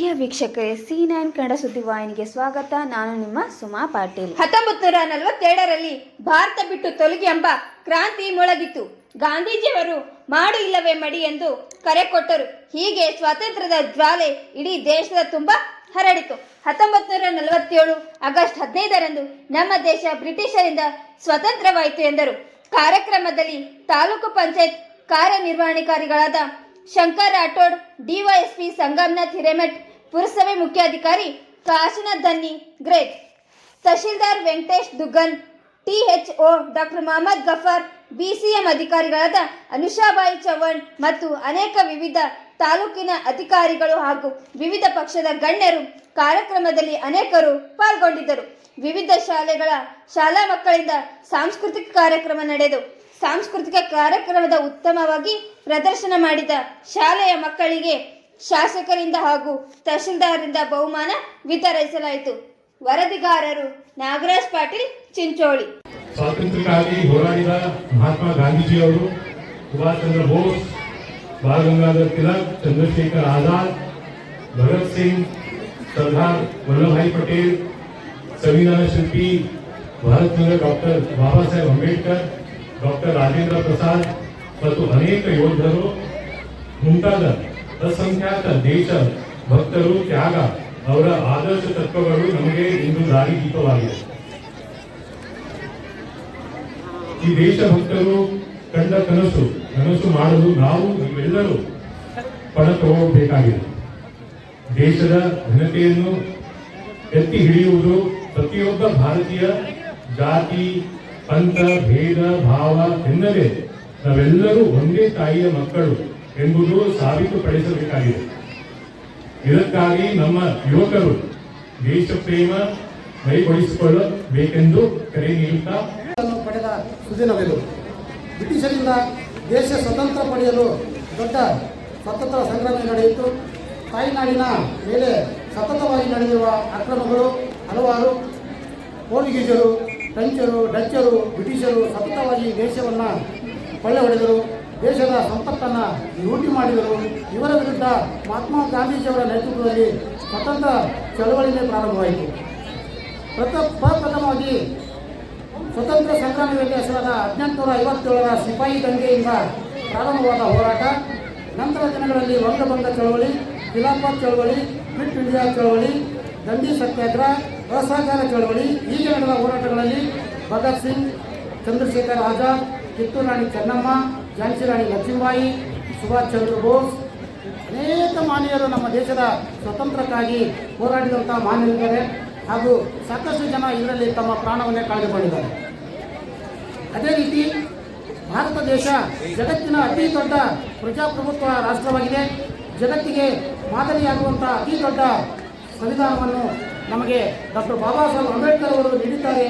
ಪ್ರಿಯ ವೀಕ್ಷಕರೇ C nine Kannada ಸುದ್ದಿವಾಹಿನಿಗೆ ಸ್ವಾಗತ. ನಾನು ನಿಮ್ಮ ಸುಮಾ ಪಾಟೀಲ್. ಹತ್ತೊಂಬತ್ತು ನೂರ ನಲವತ್ತೆರಡರಲ್ಲಿ ಭಾರತ ಬಿಟ್ಟು ತೊಲಗಿ ಎಂಬ ಕ್ರಾಂತಿ ಮೊಳಗಿತ್ತು ಗಾಂಧೀಜಿಯವರು ಮಾಡು ಇಲ್ಲವೇ ಮಡಿ ಎಂದು ಕರೆ ಕೊಟ್ಟರು. ಹೀಗೆ ಸ್ವಾತಂತ್ರ್ಯದ ಜ್ವಾಲೆ ಇಡೀ ದೇಶದ ತುಂಬ ಹರಡಿತು. ಹತ್ತೊಂಬತ್ತು ನೂರ ನಲವತ್ತೇಳು ಆಗಸ್ಟ್ ಹದಿನೈದರಂದು ನಮ್ಮ ದೇಶ ಬ್ರಿಟಿಷರಿಂದ ಸ್ವತಂತ್ರವಾಯಿತು ಎಂದರು. ಕಾರ್ಯಕ್ರಮದಲ್ಲಿ ತಾಲೂಕು ಪಂಚಾಯತ್ ಕಾರ್ಯನಿರ್ವಹಣಾಧಿಕಾರಿಗಳಾದ ಶಂಕರ್ ರಾಠೋಡ್, ಡಿವೈಎಸ್ಪಿ ಸಂಗಮ್ನಾಥ್ ಹಿರೇಮಠ್ ಪುರಸಭೆ ಮುಖ್ಯಾಧಿಕಾರಿ ಕಾಶನ ಧನ್ನಿ great. Tahsildar Venkatesh Duggan THO doctor Mohammed Gafar BCM ಅಧಿಕಾರಿಗಳಾದ ಅನುಷಾಬಾಯಿ ಚವ್ಹಾಣ್ ಮತ್ತು ಅನೇಕ ವಿವಿಧ ತಾಲೂಕಿನ ಅಧಿಕಾರಿಗಳು ಹಾಗೂ ವಿವಿಧ ಪಕ್ಷದ ಗಣ್ಯರು ಕಾರ್ಯಕ್ರಮದಲ್ಲಿ ಅನೇಕರು ಪಾಲ್ಗೊಂಡಿದ್ದರು. ವಿವಿಧ ಶಾಲೆಗಳ ಶಾಲಾ ಮಕ್ಕಳಿಂದ ಸಾಂಸ್ಕೃತಿಕ ಕಾರ್ಯಕ್ರಮ ನಡೆದು, ಸಾಂಸ್ಕೃತಿಕ ಕಾರ್ಯಕ್ರಮದ ಉತ್ತಮವಾಗಿ ಪ್ರದರ್ಶನ ಮಾಡಿದ ಶಾಲೆಯ ಮಕ್ಕಳಿಗೆ ಶಾಸಕರಿಂದ ಹಾಗೂ ತಹಶೀಲ್ದಾರರಿಂದ ಬಹುಮಾನ ವಿತರಿಸಲಾಯಿತು. ವರದಿಗಾರರು ನಾಗರಾಜ್ ಪಾಟೀಲ್, ಚಿಂಚೋಳಿ. ಸ್ವಾತಂತ್ರ್ಯಕ್ಕಾಗಿ ಹೋರಾಡಿದ ಮಹಾತ್ಮ ಗಾಂಧೀಜಿಯವರು ಸುಭಾಷ್ ಚಂದ್ರ ಬೋಸ್ ಬಾಲ ತಿಲಕ್, ಚಂದ್ರಶೇಖರ್ ಆಜಾದ್, ಭಗತ್ ಸಿಂಗ್, ಸರ್ದಾರ್ ವಲ್ಲಭಭಾಯಿ ಪಟೇಲ್, ಸಂವಿಧಾನ ಶಿಲ್ಪಿ ಭಾರತ್ ರತ್ನ ಡಾಕ್ಟರ್ ಬಾಬಾ ಸಾಹೇಬ್ ಅಂಬೇಡ್ಕರ್, ಡಾಕ್ಟರ್ ರಾಜೇಂದ್ರ ಪ್ರಸಾದ್ ಮತ್ತು ಅನೇಕ ಯೋಧರು ಮುಂತಾದ ಅಸಂಖ್ಯಾತ ದೇಶ, ಭಕ್ತರು, ತ್ಯಾಗ, ಅವರ ಆದರ್ಶ ತತ್ವಗಳು ನಮಗೆ ಇಂದು ದಾರಿದೀಪವಾಗಿದೆ ಈ ದೇಶಭಕ್ತರು ಕಂಡ ಕನಸು ಕನಸು ಮಾಡಲು ನಾವು ನೀವೆಲ್ಲರೂ ಪಣ ತಗೋಬೇಕಾಗಿದೆ ದೇಶದ ಘನತೆಯನ್ನು ಎತ್ತಿ ಹಿಡಿಯುವುದು ಪ್ರತಿಯೊಬ್ಬ ಭಾರತೀಯ ಜಾತಿ, ಪಂಥ, ಭೇದ, ಭಾವ ಎನ್ನದೇ ನಾವೆಲ್ಲರೂ ಒಂದೇ ತಾಯಿಯ ಮಕ್ಕಳು. ಎಂಬುದು ಸಾಬೀತುಪಡಿಸಬೇಕಾಗಿದೆ. ಇದಕ್ಕಾಗಿ ನಮ್ಮ ಯುವಕರು ದೇಶ ಪ್ರೇಮ ಕೈಗೊಳಿಸಿಕೊಳ್ಳಬೇಕೆಂದು ಕರೆ ನೀಡುತ್ತಾ ಪಡೆದ ಸುದಿನವಿದು. ಬ್ರಿಟಿಷರಿಂದ ದೇಶ ಸ್ವತಂತ್ರ ಪಡೆಯಲು ದೊಡ್ಡ ಸ್ವತಂತ್ರ ಸಂಗ್ರಾಮ ನಡೆಯಿತು ತಾಯ್ನಾಡಿನ ಮೇಲೆ ಸತತವಾಗಿ ನಡೆದಿರುವ ಅಕ್ರಮಗಳು ಹಲವಾರು ಪೋರ್ಚುಗೀಸರು, ಫ್ರೆಂಚರು, ಡಚ್ಚರು, ಬ್ರಿಟಿಷರು ಸತತವಾಗಿ ದೇಶವನ್ನು ಕೊಳ್ಳೆ ಹೊಡೆದರು ದೇಶದ ಸಂಪತ್ತನ್ನು ಲೂಟಿ ಮಾಡಿದರು. ಇವರ ವಿರುದ್ಧ ಮಹಾತ್ಮ ಗಾಂಧೀಜಿಯವರ ನೇತೃತ್ವದಲ್ಲಿ ಸ್ವತಂತ್ರ ಚಳವಳಿನೇ ಪ್ರಾರಂಭವಾಯಿತು. ಪ್ರಥ ಪ್ರಪ್ರಥಮವಾಗಿ ಸ್ವತಂತ್ರ ಸಂಗ್ರಾಮದಲ್ಲಿ ಹೆಸರಾದ ಹದಿನೆಂಟುನೂರ ಐವತ್ತೇಳರ ಸಿಪಾಯಿ ದಂಗೆಯಿಂದ ಪ್ರಾರಂಭವಾದ ಹೋರಾಟ, ನಂತರ ದಿನಗಳಲ್ಲಿ ವಂಗಭಂಗ ಚಳವಳಿ, ಖಿಲಾಫತ್ ಚಳವಳಿ ಕ್ವಿಟ್ ಇಂಡಿಯಾ ಚಳವಳಿ, ದಂಡಿ ಸತ್ಯಾಗ್ರಹ, ಅಸಹಕಾರ ಚಳವಳಿ, ಹೀಗೆ ನಡೆದ ಹೋರಾಟಗಳಲ್ಲಿ ಭಗತ್ ಸಿಂಗ್, ಚಂದ್ರಶೇಖರ್ ಆಜಾದ್, ಕಿತ್ತೂರು ರಾಣಿ ಚೆನ್ನಮ್ಮ ಝಾನ್ಸಿ ರಾಣಿ ಲಕ್ಷ್ಮೀಬಾಯಿ, ಸುಭಾಷ್ ಚಂದ್ರ ಬೋಸ್, ಅನೇಕ ಮಾನ್ಯರು ನಮ್ಮ ದೇಶದ ಸ್ವತಂತ್ರಕ್ಕಾಗಿ ಹೋರಾಡಿದಂಥ ಮಾನ್ಯರಿದ್ದಾರೆ. ಹಾಗೂ ಸಾಕಷ್ಟು ಜನ ಇದರಲ್ಲಿ ತಮ್ಮ ಪ್ರಾಣವನ್ನೇ ಕಳೆದುಕೊಂಡಿದ್ದಾರೆ. ಅದೇ ರೀತಿ ಭಾರತ ದೇಶ ಜಗತ್ತಿನ ಅತಿ ದೊಡ್ಡ ಪ್ರಜಾಪ್ರಭುತ್ವ ರಾಷ್ಟ್ರವಾಗಿದೆ. ಜಗತ್ತಿಗೆ ಮಾದರಿಯಾಗುವಂಥ ಅತಿ ದೊಡ್ಡ ಸಂವಿಧಾನವನ್ನು ನಮಗೆ ಡಾಕ್ಟರ್ ಬಾಬಾ ಸಾಹೇಬ್ ಅಂಬೇಡ್ಕರ್ ಅವರು ನೀಡಿದ್ದಾರೆ.